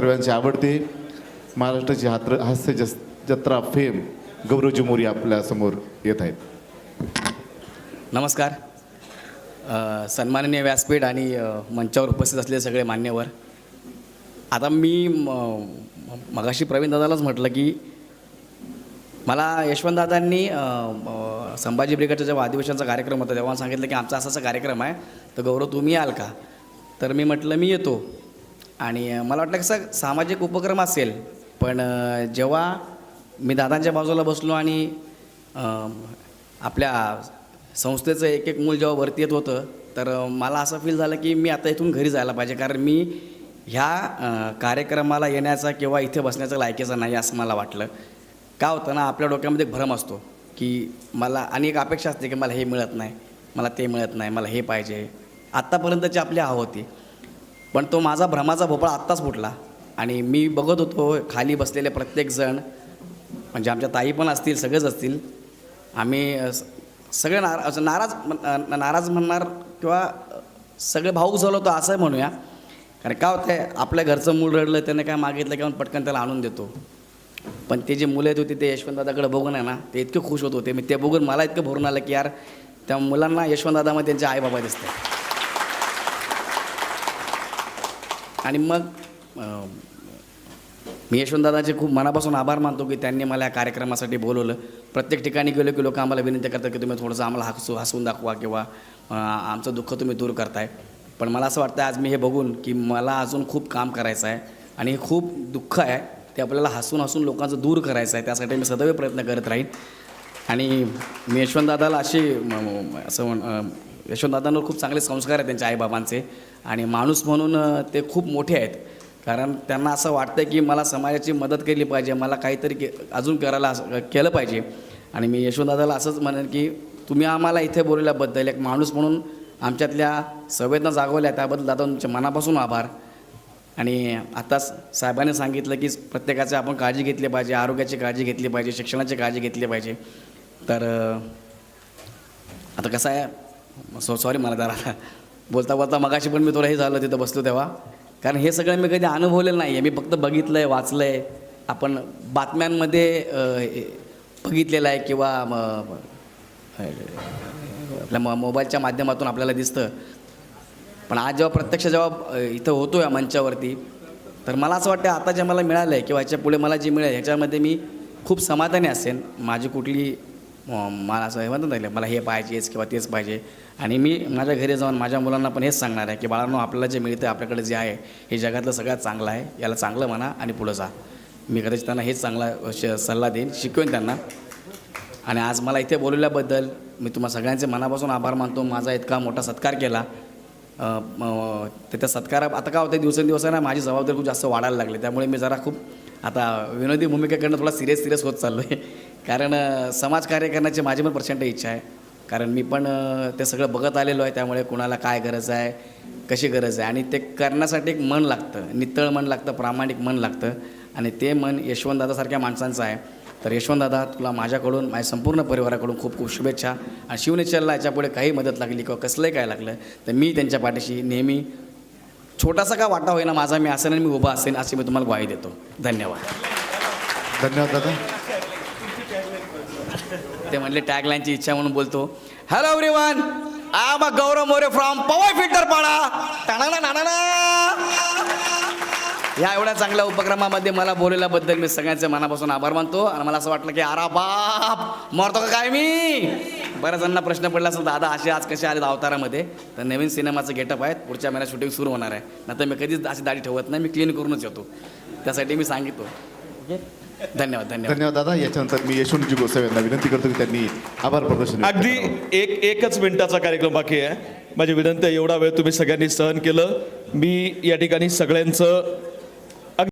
सर्वांची आवडते. महाराष्ट्राची हात्र हास्य जस जत्रा फेम गौरवजी मोरी आपल्यासमोर येत आहेत. नमस्कार. सन्माननीय व्यासपीठ आणि मंचावर उपस्थित असलेले सगळे मान्यवर. आता मी म- मगाशी प्रवीण दादालाच म्हटलं की मला यशवंतदादांनी संभाजी ब्रिगेडचा जेव्हा अधिवेशनाचा कार्यक्रम होता तेव्हा सांगितलं की आमचा असा असा कार्यक्रम आहे तर गौरव तुम्ही याल का? तर मी म्हटलं मी येतो. आणि मला वाटलं कसं सामाजिक उपक्रम असेल पण जेव्हा मी दादांच्या बाजूला बसलो आणि आपल्या संस्थेचं एक एक मूल जेव्हा वरती येत होतं तर मला असं फील झालं की मी आता इथून घरी जायला पाहिजे. कारण मी ह्या कार्यक्रमाला येण्याचा किंवा इथे बसण्याचा लायकीचा नाही असं मला वाटलं. का होतं ना आपल्या डोक्यामध्ये भ्रम असतो की मला आणि एक अपेक्षा असते की मला हे मिळत नाही मला ते मिळत नाही मला हे पाहिजे. आत्तापर्यंतची आपली हवं होती. पण तो माझा भ्रमाचा भोपळा आत्ताच फुटला. आणि मी बघत होतो खाली बसलेले प्रत्येकजण म्हणजे आमच्या ताई पण असतील सगळेच असतील. आम्ही सगळे नारा असं नाराज म्हण- नाराज म्हणणार किंवा सगळे भाऊक झालो होतो असं म्हणूया. कारण काय होतं आहे आपल्या घरचं मूल रडलं त्याने काय मागितलं की आपण पटकन त्याला आणून देतो. पण ते जे मुलं येत होती ते यशवंतदादाकडे बघून आहे ना ते इतके खुश होत होते. मी ते बघून मला इतकं भरून आलं की यार त्या मुलांना यशवंतदादामध्ये त्यांचे आई बाबा दिसते आणि मग मी यशवंतदादाचे खूप मनापासून आभार मानतो की त्यांनी मला या कार्यक्रमासाठी बोलवलं. प्रत्येक ठिकाणी गेलो की लोक आम्हाला विनंती करतात की तुम्ही थोडंसं आम्हाला हसू हसून दाखवा किंवा आमचं दुःख तुम्ही दूर करताय. पण मला असं वाटतं आज मी हे बघून की मला अजून खूप काम करायचं आहे आणि हे खूप दुःख आहे ते आपल्याला हसून हसून लोकांचं दूर करायचं आहे. त्यासाठी मी सदैव प्रयत्न करत राहीन. आणि मी यशवंतदादाला अशी असं म्हण यशवंतदादांवर खूप चांगले संस्कार आहेत त्यांच्या आईबाबांचे. आणि माणूस म्हणून ते खूप मोठे आहेत. कारण त्यांना असं वाटतं की मला समाजाची मदत केली पाहिजे मला काहीतरी के अजून करायला असं- केलं पाहिजे. आणि मी यशवंतदादाला असंच म्हणेन की तुम्ही आम्हाला इथे बोलवल्याबद्दल एक माणूस म्हणून आमच्यातल्या संवेदना जागवल्या त्याबद्दल दादा तुमचे मनापासून आभार. आणि आताच साहेबांनी सांगितलं की प्रत्येकाची आपण काळजी घेतली पाहिजे आरोग्याची काळजी घेतली पाहिजे शिक्षणाची काळजी घेतली पाहिजे. तर आता कसं आहे सो सॉरी मला जरा बोलता बोलता मगाशी पण मी थोडं हे झालं तिथं बसलो तेव्हा. कारण हे सगळं मी कधी अनुभवलेलं नाही आहे मी फक्त बघितलं आहे वाचलं आहे आपण बातम्यांमध्ये बघितलेलं आहे किंवा मग आपल्या मो मोबाईलच्या माध्यमातून आपल्याला दिसतं. पण आज जेव्हा प्रत्यक्ष जेव्हा इथं होतो या मंचावरती तर मला असं वाटतं आता जे मला मिळालं आहे किंवा ह्याच्या पुढे मला जे मिळेल ह्याच्यामध्ये मी खूप समाधानी असेन. माझी कुठली मला असं हे म्हणतात ना मला हे पाहिजेच किंवा तेच पाहिजे. आणि मी माझ्या घरी जाऊन माझ्या मुलांना पण हेच सांगणार आहे की बाळांनो आपल्याला जे मिळतं आपल्याकडे जे आहे हे जगातलं सगळ्यात चांगलं आहे. याला चांगलं म्हणा आणि पुढं जा. मी कदाचित त्यांना हेच चांगला श सल्ला देईन शिकवेन त्यांना. आणि आज मला इथे बोलवल्याबद्दल मी तुम्हा सगळ्यांचे मनापासून आभार मानतो. माझा इतका मोठा सत्कार केला. त्याच्या तर त्या सत्कारा आता काय होतं दिवसेंदिवस ना माझी जबाबदारी खूप जास्त वाढायला लागली. त्यामुळे मी जरा खूप आता विनोदी भूमिकेकडनं थोडा सिरियस सिरियस होत चाललो आहे कारण समाजकार्य करण्याची माझी पण प्रचंड इच्छा आहे. कारण मी पण ते सगळं बघत आलेलो आहे त्यामुळे कुणाला काय गरज आहे कशी गरज आहे आणि ते करण्यासाठी एक मन लागतं. नितळ मन लागतं प्रामाणिक मन लागतं आणि ते मन यशवंतदादासारख्या माणसांचं आहे. तर यशवंतदादा तुला माझ्याकडून माझ्या संपूर्ण परिवाराकडून खूप खूप शुभेच्छा आणि शिवनेश्वरला याच्यापुढे काही मदत लागली किंवा कसलंही काय लागलं तर मी त्यांच्या पाठीशी नेहमी छोटासा का वाटा होईना माझा मी असेन आणि मी उभा असेन अशी मी तुम्हाला ग्वाही देतो. धन्यवाद. धन्यवाद दादा. ते म्हणले टॅगलाईनची इच्छा म्हणून बोलतो. Hello everyone I am a Gaurav More from Powai filter Pada Thane नाणाना या एवढ्या चांगल्या उपक्रमामध्ये मला बोलवल्याबद्दल मी सगळ्यांचे मनापासून आभार मानतो आणि मला असं वाटलं की अरा बाप मरतो का काय मी? बऱ्याच जणांना प्रश्न पडला असेल दादा असे आज कसे आले अवतारामध्ये? तर नवीन सिनेमाचं गेटअप आहेत. पुढच्या महिन्यात शूटिंग सुरू होणार आहे. नंतर मी कधीच अशी दाढी ठेवत नाही. मी क्लीन करूनच येतो. त्यासाठी मी सांगितो ओके म्हणजे धन्यवाद धन्यवाद. धन्यवाद दादा याच्यानंतर मी यशवंतजी गोसावी यांना विनंती करतो की त्यांनी आभार प्रदर्शन व्यक्त अगदी करावं. एक एकच मिनिटाचा कार्यक्रम बाकी आहे. माझी विनंती आहे एवढा वेळ तुम्ही सगळ्यांनी सहन केलं. मी या ठिकाणी सगळ्यांचं